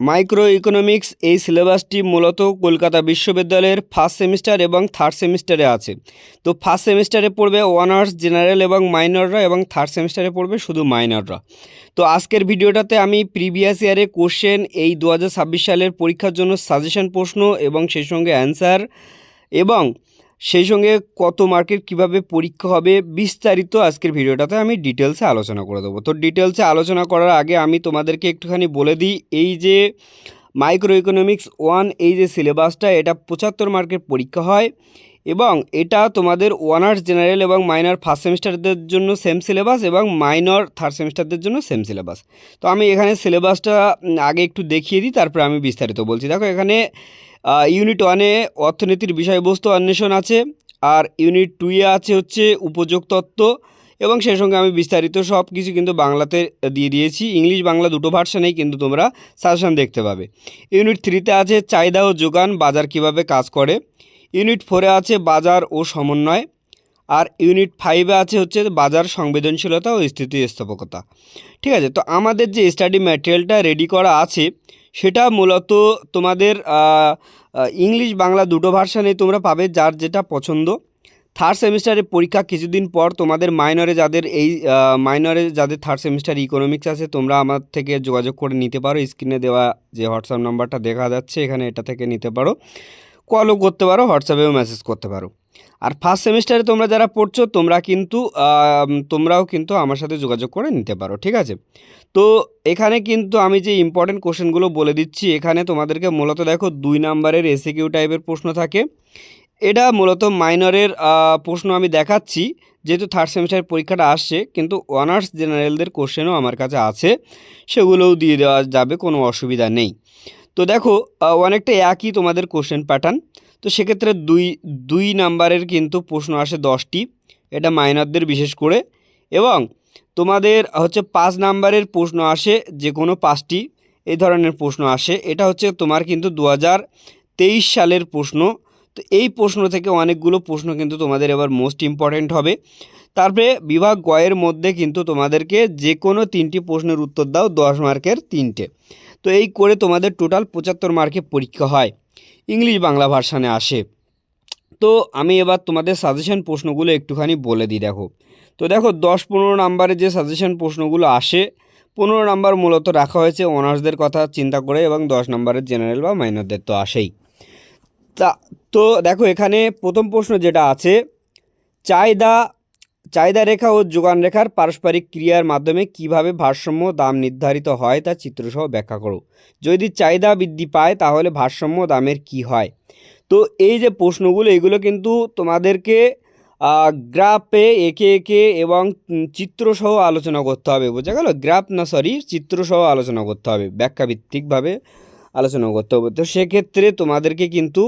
Micro economics এই সিলেবাসটি মূলত কলকাতা বিশ্ববিদ্যালয়ের ফার্স্ট সেমিস্টার এবং থার্ড সেমিস্টারে আছে। তো ফার্স্ট সেমিস্টারে পড়বে অনার্স, জেনারেল এবং মাইনররা এবং থার্ড সেমিস্টারে পড়বে শুধু মাইনররা। তো আজকের ভিডিওটাতে আমি প্রিভিয়াস ইয়ারে কোশ্চেন, এই দু হাজার ছাব্বিশ সালের পরীক্ষার জন্য সাজেশন প্রশ্ন এবং সেই সঙ্গে অ্যান্সার এবং সেই সঙ্গে কত মার্কের কীভাবে পরীক্ষা হবে বিস্তারিত আজকের ভিডিওটাতে আমি ডিটেলসে আলোচনা করে দেবো। তো ডিটেলসে আলোচনা করার আগে আমি তোমাদেরকে একটুখানি বলে দিই, এই যে মাইক্রো ইকোনমিক্স ওয়ান এই যে সিলেবাসটা এটা পঁচাত্তর মার্কের পরীক্ষা হয় এবং এটা তোমাদের ওয়ানার্স জেনারেল এবং মাইনর ফার্স্ট সেমিস্টারদের জন্য সেম সিলেবাস এবং মাইনর থার্ড সেমিস্টারদের জন্য সেম সিলেবাস তো আমি এখানে সিলেবাসটা আগে একটু দেখিয়ে দিই, তারপরে আমি বিস্তারিত বলছি। দেখো এখানে ইউনিট ওয়ানে অর্থনীতির বিষয়বস্তু অন্বেষণ আছে, আর ইউনিট টুয়ে আছে হচ্ছে উপযোগ তত্ত্ব, এবং সেই সঙ্গে আমি বিস্তারিত সব কিছু কিন্তু বাংলাতে দিয়ে দিয়েছি। ইংলিশ বাংলা দুটো ভার্সানেই কিন্তু তোমরা সাজেশন দেখতে পাবে। ইউনিট থ্রিতে আছে চাহিদা ও যোগান, বাজার কীভাবে কাজ করে। ইউনিট ফোরে আছে বাজার ও সমন্বয়। আর ইউনিট ফাইভে আছে হচ্ছে বাজার সংবেদনশীলতা ও স্থিতিস্থাপকতা। ঠিক আছে, তো আমাদের যে স্টাডি ম্যাটেরিয়ালটা রেডি করা আছে সেটা মূলত তোমাদের ইংলিশ বাংলা দুটো ভার্সানে তোমরা পাবে যার যেটা পছন্দ। থার্ড সেমিস্টারের পরীক্ষা কিছুদিন পর তোমাদের মাইনরে যাদের এই মাইনরে যাদের থার্ড সেমিস্টার ইকোনমিক্স আছে, তোমরা আমার থেকে যোগাযোগ করে নিতে পারো। স্ক্রিনে দেওয়া যে হোয়াটসঅ্যাপ নাম্বারটা দেখা যাচ্ছে, এখানে এটা থেকে নিতে পারো। কলও করতে পারো হোয়াটসঅ্যাপেও মেসেজ করতে পারো। আর ফার্স্ট সেমিস্টারে তোমরা যারা পড়ছো, তোমরা কিন্তু তোমরাও কিন্তু আমার সাথে যোগাযোগ করে নিতে পারো, ঠিক আছে? তো এখানে কিন্তু আমি যে ইম্পর্টেন্ট কোশ্চেনগুলো বলে দিচ্ছি, এখানে তোমাদেরকে মূলত দেখো দুই নাম্বারের এসিকিউ টাইপের প্রশ্ন থাকে। এটা মূলত মাইনরের প্রশ্ন আমি দেখাচ্ছি, যেহেতু থার্ড সেমিস্টারের পরীক্ষাটা আসছে, কিন্তু অনার্স জেনারেলদের কোশ্চেনও আমার কাছে আছে, সেগুলোও দিয়ে দেওয়া যাবে, কোনো অসুবিধা নেই। তো দেখো অনেকটা একই তোমাদের কোশ্চেন প্যাটার্ন তো সেক্ষেত্রে দুই দুই নাম্বারের কিন্তু প্রশ্ন আসে দশটি। এটা মাইনরদের বিশেষ করে। এবং তোমাদের হচ্ছে পাঁচ নাম্বারের প্রশ্ন আসে যে কোনো পাঁচটি, এই ধরনের প্রশ্ন আসে। এটা হচ্ছে তোমার কিন্তু দু হাজার তেইশ সালের প্রশ্ন। তো এই প্রশ্ন থেকে অনেকগুলো প্রশ্ন কিন্তু তোমাদের এবার মোস্ট ইম্পর্ট্যান্ট হবে। তারপরে বিভাগ গয়ের মধ্যে কিন্তু তোমাদেরকে যে কোনো তিনটি প্রশ্নের উত্তর দাও, দশ মার্কের তিনটে। তো এই করে তোমাদের টোটাল পঁচাত্তর মার্কে পরীক্ষা হয়। ইংলিশ বাংলা ভার্সানে আসে। তো আমি এবার তোমাদের সাজেশন প্রশ্নগুলো একটুখানি বলে দিই, দেখো। তো দেখো, দশ পনেরো নাম্বারে যে সাজেশন প্রশ্নগুলো আসে, পনেরো নাম্বার মূলত রাখা হয়েছে অনার্সদের কথা চিন্তা করে এবং দশ নাম্বারের জেনারেল বা মাইনরদের তো আসেই। তা, তো দেখো, এখানে প্রথম প্রশ্ন যেটা আছে, চাহিদা চাহিদা রেখা ও যোগান রেখার পারস্পরিক ক্রিয়ার মাধ্যমে কীভাবে ভারসাম্য দাম নির্ধারিত হয় তা চিত্রসহ ব্যাখ্যা করো। যদি চাহিদা বৃদ্ধি পায়, তাহলে ভারসাম্য দামের কি হয়? তো এই যে প্রশ্নগুলো, এগুলো কিন্তু তোমাদেরকে গ্রাফে একে একে এবং চিত্রসহ আলোচনা করতে হবে, বোঝা গেল? গ্রাফ না, সরি, চিত্রসহ আলোচনা করতে হবে, ব্যাখ্যাভিত্তিকভাবে আলোচনা করতে হবে। তো সেক্ষেত্রে তোমাদেরকে কিন্তু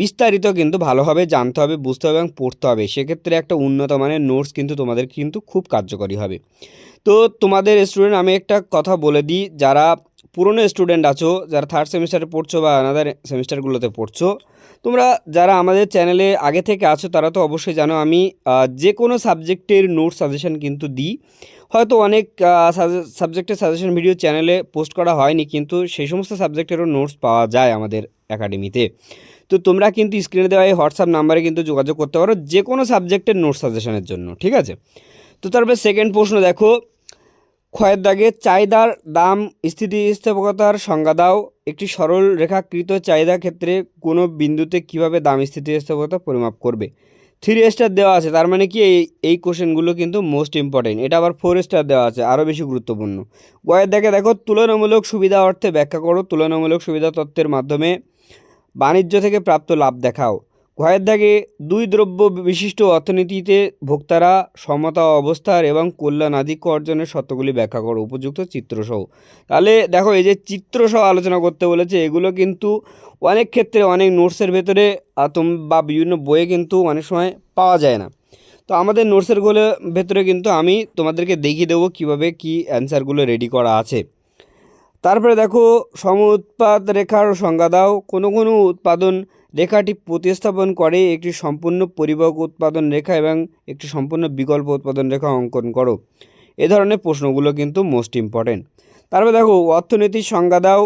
বিস্তারিত কিন্তু ভালোভাবে জানতে হবে, বুঝতে হবে এবং পড়তে হবে। সেক্ষেত্রে একটা উন্নত মানের নোটস কিন্তু তোমাদের কিন্তু খুব কার্যকরী হবে। তো তোমাদের স্টুডেন্ট আমি একটা কথা বলে দিই, যারা পুরনো স্টুডেন্ট আছো, যারা থার্ড সেমিস্টারে পড়ছো বা আনাদার সেমিস্টারগুলোতে পড়ছো, তোমরা যারা আমাদের চ্যানেলে আগে থেকে আছো, তারা তো অবশ্যই জানো আমি যে কোনো সাবজেক্টের নোট সাজেশন কিন্তু দিই। হয়তো অনেক সাবজেক্টের সাজেশন ভিডিও চ্যানেলে পোস্ট করা হয়নি, কিন্তু সেই সমস্ত সাবজেক্টেরও নোটস পাওয়া যায় আমাদের একাডেমিতে তো তোমরা কিন্তু স্ক্রিনে দেওয়া এই হোয়াটসঅ্যাপ নাম্বারে কিন্তু যোগাযোগ করতে পারো যে কোনো সাবজেক্টের নোট সাজেশনের জন্য, ঠিক আছে? তো তারপরে সেকেন্ড প্রশ্ন দেখো, ক্ষয়ের দাগে চাহিদার দাম, স্থিতিস্থাপকতার সংজ্ঞা দাও। একটি সরল রেখাকৃত চাহিদা ক্ষেত্রে কোনো বিন্দুতে কীভাবে দাম, স্থিতিস্থাপকতা পরিমাপ করবে? থ্রি স্টার দেওয়া আছে, তার মানে কি এই এই কোশ্চেনগুলো কিন্তু মোস্ট ইম্পর্টেন্ট এটা আবার ফোর স্টার দেওয়া আছে আরও বেশি গুরুত্বপূর্ণ। গয়ের দাগে দেখো, তুলনামূলক সুবিধা অর্থে ব্যাখ্যা করো, তুলনামূলক সুবিধা তত্ত্বের মাধ্যমে বাণিজ্য থেকে প্রাপ্ত লাভ দেখাও। ঘয়ের দাগে দুই দ্রব্য বিশিষ্ট অর্থনীতিতে ভোক্তারা সমতা অবস্থার এবং কল্যাণ আধিক্য অর্জনের শর্তগুলি ব্যাখ্যা করো উপযুক্ত চিত্রসহ। তাহলে দেখো, এই যে চিত্রসহ আলোচনা করতে বলেছে, এগুলো কিন্তু অনেক ক্ষেত্রে অনেক নোটসের ভেতরে বা বিভিন্ন বইয়ে কিন্তু অনেক সময় পাওয়া যায় না। তো আমাদের নোটসের নোটসেরগুলো ভেতরে কিন্তু আমি তোমাদেরকে দেখিয়ে দেবো কীভাবে কী অ্যান্সারগুলো রেডি করা আছে। তারপরে দেখো সম উৎপাদ রেখার সংজ্ঞা দাও। কোনো কোনো উৎপাদন রেখাটি প্রতিস্থাপন করে একটি সম্পূর্ণ পরিবাহক উৎপাদন রেখা এবং একটি সম্পূর্ণ বিকল্প উৎপাদন রেখা অঙ্কন করো। এ ধরনের প্রশ্নগুলো কিন্তু মোস্ট ইম্পর্টেন্ট তারপরে দেখো, অর্থনীতির সংজ্ঞা দাও,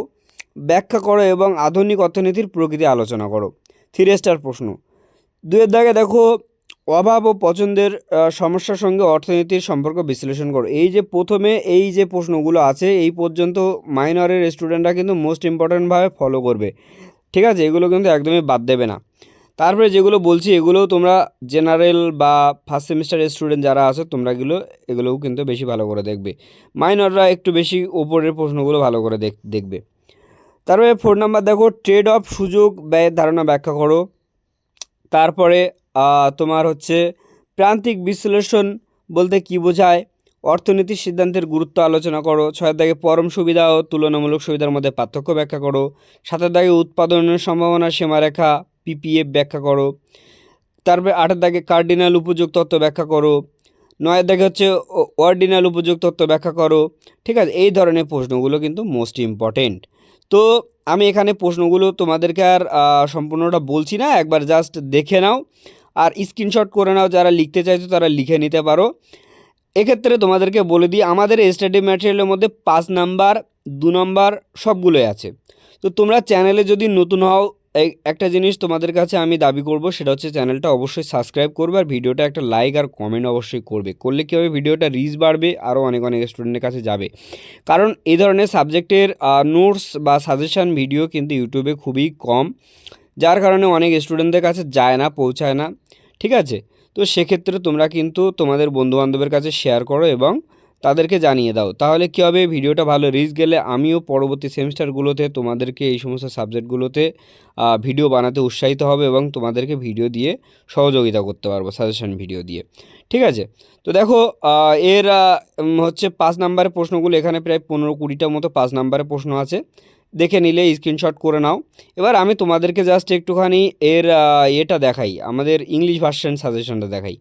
ব্যাখ্যা করো এবং আধুনিক অর্থনীতির প্রকৃতি আলোচনা করো। থ্রি স্টার প্রশ্ন। দুয়ের দাগে দেখো অভাব ও পছন্দের সমস্যার সঙ্গে অর্থনীতির সম্পর্ক বিশ্লেষণ করো। এই যে প্রথমে এই যে প্রশ্নগুলো আছে, এই পর্যন্ত মাইনরের স্টুডেন্টরা কিন্তু মোস্ট ইম্পর্ট্যান্টভাবে ফলো করবে। ঠিক আছে? এগুলো কিন্তু একদমই বাদ দেবে না। তারপরে যেগুলো বলছি, এগুলোও তোমরা জেনারেল বা ফার্স্ট সেমিস্টারের স্টুডেন্ট যারা আছো, তোমরা এগুলো, এগুলোও কিন্তু বেশি ভালো করে দেখবে। মাইনররা একটু বেশি ওপরের প্রশ্নগুলো ভালো করে দেখ, দেখবে। তারপরে ফোর নাম্বার দেখো ট্রেড অফ সুযোগ ব্যয়ের ধারণা ব্যাখ্যা করো। তারপরে তোমার হচ্ছে প্রান্তিক বিশ্লেষণ বলতে কি বোঝায়? অর্থনীতির সিদ্ধান্তের গুরুত্ব আলোচনা করো, ছয়ের দাগে পরম সুবিধা ও তুলনামূলক সুবিধার মধ্যে পার্থক্য ব্যাখ্যা করো, সাতের দাগে উৎপাদনের সম্ভাবনা সীমারেখা পিপিএফ ব্যাখ্যা করো, তারপরে আটের দাগে কার্ডিনাল উপযোগ তত্ত্ব ব্যাখ্যা করো, নয়ের দাগে হচ্ছে অর্ডিনাল উপযোগ তত্ত্ব ব্যাখ্যা করো, ঠিক আছে? এই ধরনের প্রশ্নগুলো কিন্তু মোস্ট ইম্পর্টেন্ট তো আমি এখানে প্রশ্নগুলো তোমাদেরকে আর সম্পূর্ণটা বলছি না, একবার জাস্ট দেখে নাও। আর স্ক্রিনশট করে নাও, যারা লিখতে চাইছো তারা লিখে নিতে পারো। এক্ষেত্রে তোমাদেরকে বলে দিই, আমাদের স্টাডি ম্যাটেরিয়ালের মধ্যে পাঁচ নাম্বার, দু নম্বর সবগুলোই আছে। তো তোমরা চ্যানেলে যদি নতুন হও একটা জিনিস তোমাদের কাছে আমি দাবি করব, সেটা হচ্ছে চ্যানেলটা অবশ্যই সাবস্ক্রাইব করবে আর ভিডিওটা একটা লাইক আর কমেন্ট অবশ্যই করবে। করলে কী হবে? ভিডিওটা রিচ বাড়বে আরও অনেক অনেক স্টুডেন্টের কাছে যাবে। কারণ এই ধরনের সাবজেক্টের নোটস বা সাজেশান ভিডিও কিন্তু ইউটিউবে খুবই কম। যার কারণে অনেক স্টুডেন্টদের কাছে যায় না, পৌঁছায় না, ঠিক আছে? তো সেক্ষেত্রে তোমরা কিন্তু তোমাদের বন্ধুবান্ধবের কাছে শেয়ার করো এবং তাদেরকে জানিয়ে দাও। তাহলে কী হবে? ভিডিওটা ভালো রিচ গেলে আমিও পরবর্তী সেমিস্টারগুলোতে তোমাদেরকে এই সমস্ত সাবজেক্টগুলোতে ভিডিও বানাতে উৎসাহিত হবে এবং তোমাদেরকে ভিডিও দিয়ে সহযোগিতা করতে পারব সাজেশন ভিডিও দিয়ে। ঠিক আছে? তো দেখো এর হচ্ছে পাঁচ নাম্বারের প্রশ্নগুলো এখানে প্রায় পনেরো কুড়িটার মতো পাঁচ নাম্বারের প্রশ্ন আছে। দেখে নিলে স্ক্রিনশট করে নাও। এবার আমি তোমাদেরকে জাস্ট একটুখানি এর এটা দেখাই। আমাদের ইংলিশ ভার্সন সাজেশনটা দেখাই।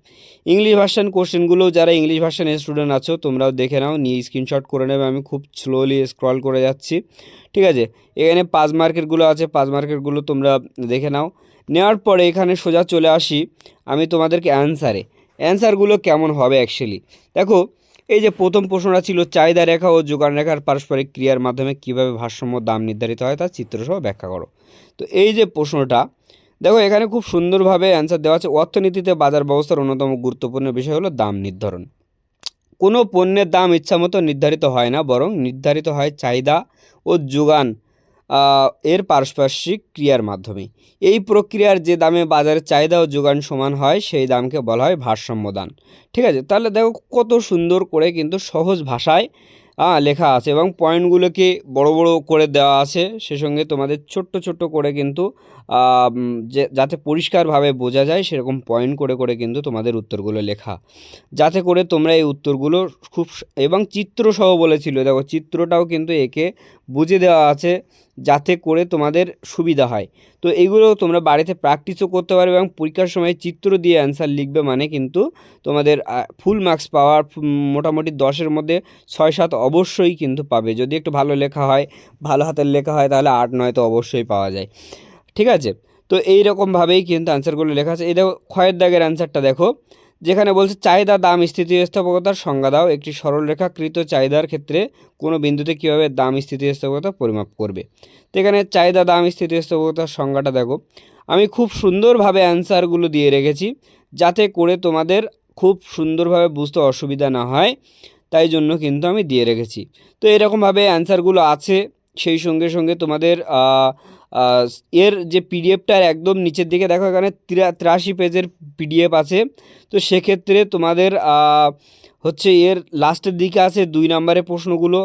ইংলিশ ভার্সন কোশ্চেনগুলো যারা ইংলিশ ভার্সনের স্টুডেন্ট আছো, তোমরাও দেখে নাও, নিয়ে স্ক্রিনশট করে নেবে। আমি খুব স্লোলি স্ক্রল করে যাচ্ছি। ঠিক আছে? এখানে পাঁচ মার্কেটগুলো আছে, পাঁচ মার্কেটগুলো তোমরা দেখে নাও। নেওয়ার পরে এখানে সোজা চলে আসি আমি তোমাদেরকে অ্যান্সারে অ্যান্সারগুলো কেমন হবে অ্যাকচুয়ালি দেখো এই যে প্রথম প্রশ্নটা ছিল চাহিদা রেখা ও যোগান রেখার পারস্পরিক ক্রিয়ার মাধ্যমে কীভাবে ভারসাম্য দাম নির্ধারিত হয় তার চিত্রসহ ব্যাখ্যা করো। তো এই যে প্রশ্নটা, দেখো এখানে খুব সুন্দরভাবে অ্যান্সার দেওয়া আছে, অর্থনীতিতে বাজার ব্যবস্থার অন্যতম গুরুত্বপূর্ণ বিষয় হলো দাম নির্ধারণ। কোনো পণ্যের দাম ইচ্ছামতো নির্ধারিত হয় না, বরং নির্ধারিত হয় চাহিদা ও যোগান এর পারস্পার্শ্বিক ক্রিয়ার মাধ্যমে। এই প্রক্রিয়ার যে দামে বাজারের চাহিদা ও যোগান সমান হয়, সেই দামকে বলা হয় ভারসাম্য দান। ঠিক আছে? তাহলে দেখো কত সুন্দর করে কিন্তু সহজ ভাষায় লেখা আছে এবং পয়েন্টগুলোকে বড় বড় করে দেওয়া আছে। সে সঙ্গে তোমাদের ছোট্ট ছোট্ট করে কিন্তু যাতে পরিষ্কারভাবে বোঝা যায়, সেরকম পয়েন্ট করে করে কিন্তু তোমাদের উত্তরগুলো লেখা। যাতে করে তোমরা এই উত্তরগুলো খুব এবং চিত্রসহ বলেছিল। দেখো চিত্রটাও কিন্তু একে বুঝে দেওয়া আছে। যাতে করে তোমাদের সুবিধা হয়। তো এগুলো তোমরা বাড়িতে প্র্যাকটিসও করতে পারবে এবং পরীক্ষার সময় চিত্র দিয়ে অ্যান্সার লিখবে মানে কিন্তু তোমাদের ফুল মার্কস পাওয়ার মোটামুটি দশের মধ্যে ছয় সাত অবশ্যই কিন্তু পাবে। যদি একটু ভালো লেখা হয়, ভালো হাতের লেখা হয়, তাহলে আট, নয় তো অবশ্যই পাওয়া যায়। ঠিক আছে? তো এই রকমভাবেই কিন্তু অ্যান্সারগুলো লেখা আছে। এই দেখো ক্ষয়ের দাগের অ্যান্সারটা দেখো। যেখানে বলছে চাহিদা দাম স্থিতিস্থাপকতার সংজ্ঞা দাও। একটি সরলরেখাকৃত চাহিদার ক্ষেত্রে কোনো বিন্দুতে কীভাবে দাম স্থিতিস্থাপকতা পরিমাপ করবে? তো এখানে চাহিদা দাম স্থিতিস্থাপকতার সংজ্ঞাটা দেখো। আমি খুব সুন্দরভাবে অ্যান্সারগুলো দিয়ে রেখেছি যাতে করে তোমাদের খুব সুন্দরভাবে বুঝতে অসুবিধা না হয়। তাই জন্য কিন্তু আমি দিয়ে রেখেছি। তো এরকমভাবে অ্যান্সারগুলো আছে। সেই সঙ্গে সঙ্গে তোমাদের এর যে পিডিএফটার একদম নিচের দিকে দেখো এখানে তিরা- তিরাশি পেজের পিডিএফ আছে। তো সেক্ষেত্রে তোমাদের হচ্ছে এর লাস্টের দিকে আছে দুই নম্বরের প্রশ্নগুলো,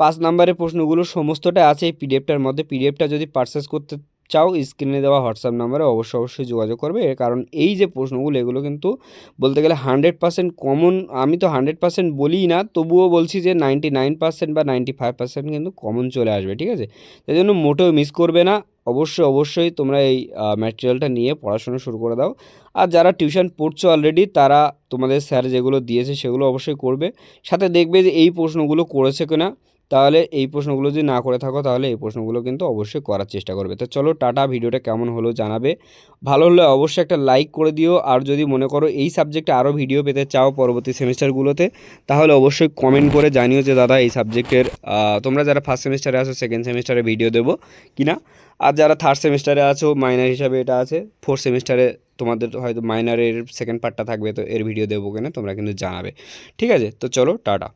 পাঁচ নম্বরের প্রশ্নগুলো সমস্তটা আছে এই পিডিএফটার মধ্যে। পিডিএফটা যদি পারচেস করতে চাও, স্ক্রিনে দেওয়া হোয়াটসঅ্যাপ নাম্বারে অবশ্যই অবশ্যই যোগাযোগ করবে। এর কারণ এই যে প্রশ্নগুলো, এগুলো কিন্তু বলতে গেলে হান্ড্রেড পার্সেন্ট কমন আমি তো হান্ড্রেড পার্সেন্ট বলি না, তবুও বলছি যে নাইনটি নাইন পার্সেন্ট বা নাইনটি ফাইভ পার্সেন্ট কিন্তু কমন চলে আসবে, ঠিক আছে? তাই জন্য মোটেও মিস করবে না। অবশ্যই অবশ্যই তোমরা এই ম্যাটেরিয়ালটা নিয়ে পড়াশোনা শুরু করে দাও। আর যারা টিউশন পড়ছো অলরেডি তারা তোমাদের স্যার যেগুলো দিয়েছে সেগুলো অবশ্যই করবে। সাথে দেখবে যে এই প্রশ্নগুলো করেছে কিনা। তাহলে এই প্রশ্নগুলো যদি না করে থাকো, তাহলে এই প্রশ্নগুলো কিন্তু অবশ্যই করার চেষ্টা করবে। তো চলো টাটা, ভিডিওটা কেমন হলো জানাবে। ভালো হলে অবশ্যই একটা লাইক করে দিও, আর যদি মনে করো এই সাবজেক্টে আরও ভিডিও পেতে চাও পরবর্তী সেমিস্টারগুলোতে তাহলে অবশ্যই কমেন্ট করে জানিও যে, দাদা, এই সাবজেক্টের তোমরা যারা ফার্স্ট সেমিস্টারে আছো সেকেন্ড সেমিস্টারে ভিডিও দেবো কি না? আর যারা থার্ড সেমিস্টারে আছো মাইনার হিসাবে এটা আছে ফোর্থ সেমিস্টারে তোমাদের হয়তো মাইনারের সেকেন্ড পার্টটা থাকবে, তো এর ভিডিও দেবো কিনা? তোমরা কিন্তু জানাবে। ঠিক আছে? তো চলো, টাটা।